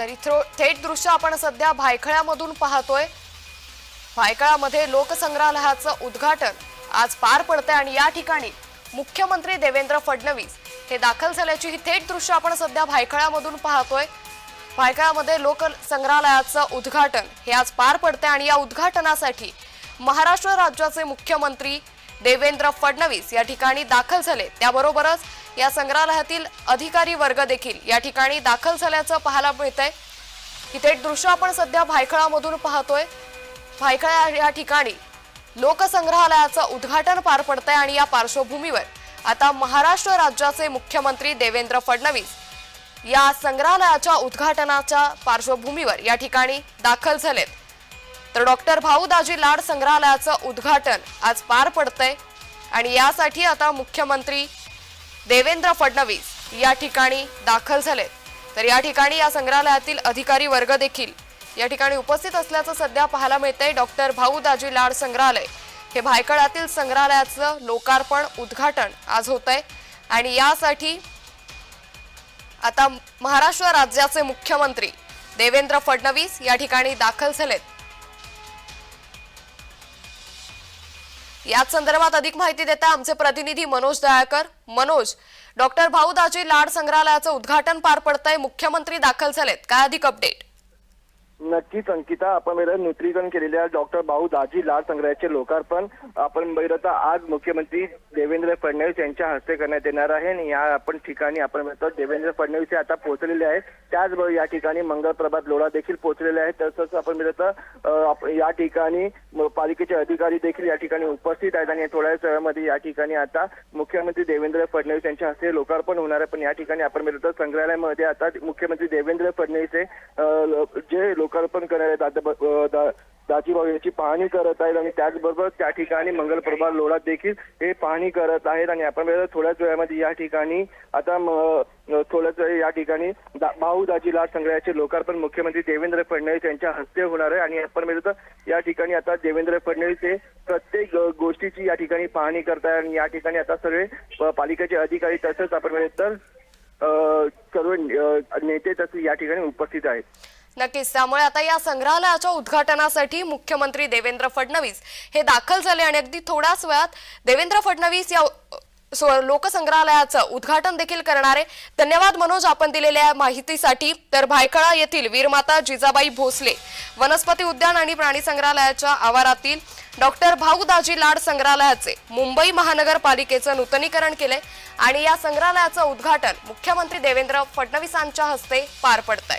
तरी थ्रो- थेट दृश्य आपण सध्या भायखळ्यामधून पाहतोय. भायखळामध्ये लोकसंग्रहालयाचं उद्घाटन आज पार पडतंय आणि या ठिकाणी मुख्यमंत्री देवेंद्र फडणवीस हे दाखल झाल्याची ही थेट दृश्य आपण सध्या भायखळ्यामधून पाहतोय. भायखळ्यामध्ये लोकसंग्रहालयाचं उद्घाटन हे आज पार पडतंय आणि या उद्घाटनासाठी महाराष्ट्र राज्याचे मुख्यमंत्री देवेंद्र फडणवीस या ठिकाणी दाखल झाले. त्याबरोबरच या संग्रहालयातील अधिकारी वर्ग देखील या ठिकाणी दाखल झाल्याचं पाहायला मिळतंय. ही थेट दृश्य आपण सध्या भायखळामधून पाहतोय. भायखळा या ठिकाणी लोकसंग्रहालयाचं उद्घाटन पार पडतंय आणि या पार्श्वभूमीवर आता महाराष्ट्र राज्याचे मुख्यमंत्री देवेंद्र फडणवीस या संग्रहालयाच्या उद्घाटनाच्या पार्श्वभूमीवर या ठिकाणी दाखल झालेत. तर डॉक्टर भाऊ दाजी लाड संग्रहालयाचं उद्घाटन आज पार पडतंय. आणि यासाठी आता मुख्यमंत्री देवेंद्र फडणवीस या ठिकाणी दाखल झालेत. तर या ठिकाणी या संग्रहालयातील अधिकारी वर्ग देखील या ठिकाणी उपस्थित असल्याचं सध्या पाहायला मिळतंय. डॉक्टर भाऊ दाजी लाड संग्रहालय हे भायखळातील संग्रहालयाचं लोकार्पण उद्घाटन आज होत आहे आणि यासाठी आता महाराष्ट्र राज्याचे मुख्यमंत्री देवेंद्र फडणवीस या ठिकाणी दाखल झालेत. याच संदर्भात अधिक माहिती देता आमचे प्रतिनिधी मनोज दयाकर. मनोज डॉक्टर भाऊ दाजी लाड संग्रहालयाचं उद्घाटन पार पडतंय मुख्यमंत्री दाखल झालेत. काय अधिक अपडेट नक्कीच अंकिता. आपण बघितलं नूतनीकरण केलेल्या डॉक्टर भाऊ दाजी लाड संग्रहाचे लोकार्पण आपण बघितलं आज मुख्यमंत्री देवेंद्र फडणवीस यांच्या हस्ते करण्यात येणार आहे. आणि या आपण ठिकाणी आपण बघतो देवेंद्र फडणवीस हे आता पोहोचलेले आहेत. त्याचबरोबर या ठिकाणी मंगलप्रभात लोढा देखील पोहोचलेले आहेत. तसंच आपण बघितलं या ठिकाणी पालिकेचे अधिकारी देखील या ठिकाणी उपस्थित आहेत. आणि थोड्या वेळामध्ये या ठिकाणी आता मुख्यमंत्री देवेंद्र फडणवीस यांच्या हस्ते लोकार्पण होणार आहे. पण या ठिकाणी आपण बघितलं संग्रहालयामध्ये आता मुख्यमंत्री देवेंद्र फडणवीस हे जे लोक जे लोकार्पण करणार आहेत आता याची पाहणी करत आहेत आणि त्याचबरोबर त्या ठिकाणी मंगलप्रभा लोढा देखील हे पाहणी करत आहेत आणि आपण थोड्याच वेळामध्ये या ठिकाणी आता थोड्याच वेळ या ठिकाणी भाऊ दाजी लाड संग्रहाचे लोकार्पण मुख्यमंत्री देवेंद्र फडणवीस यांच्या हस्ते होणार आहे. आणि आपण बघितलं या ठिकाणी आता देवेंद्र फडणवीस हे प्रत्येक गोष्टीची या ठिकाणी पाहणी करताय आणि या ठिकाणी आता सगळे पालिकेचे अधिकारी तसंच आपण बघितलं तर नेते तसे या ठिकाणी उपस्थित आहेत. नक्कीच. त्यामुळे आता या संग्रहालयाच्या उद्घाटनासाठी मुख्यमंत्री देवेंद्र फडणवीस हे दाखल झाले आणि अगदी थोड्याच वेळात देवेंद्र फडणवीस या लोकसंग्रहालयाचं उद्घाटन देखील करणार. आहे धन्यवाद मनोज आपण दिलेल्या माहितीसाठी. तर भायखळा येथील वीरमाता जिजाबाई भोसले वनस्पती उद्यान आणि प्राणी संग्रहालयाच्या आवारातील डॉक्टर भाऊ दाजी लाड संग्रहालयाचे मुंबई महानगरपालिकेचं नूतनीकरण केले आणि या संग्रहालयाचं उद्घाटन मुख्यमंत्री देवेंद्र फडणवीसांच्या हस्ते पार पडतंय.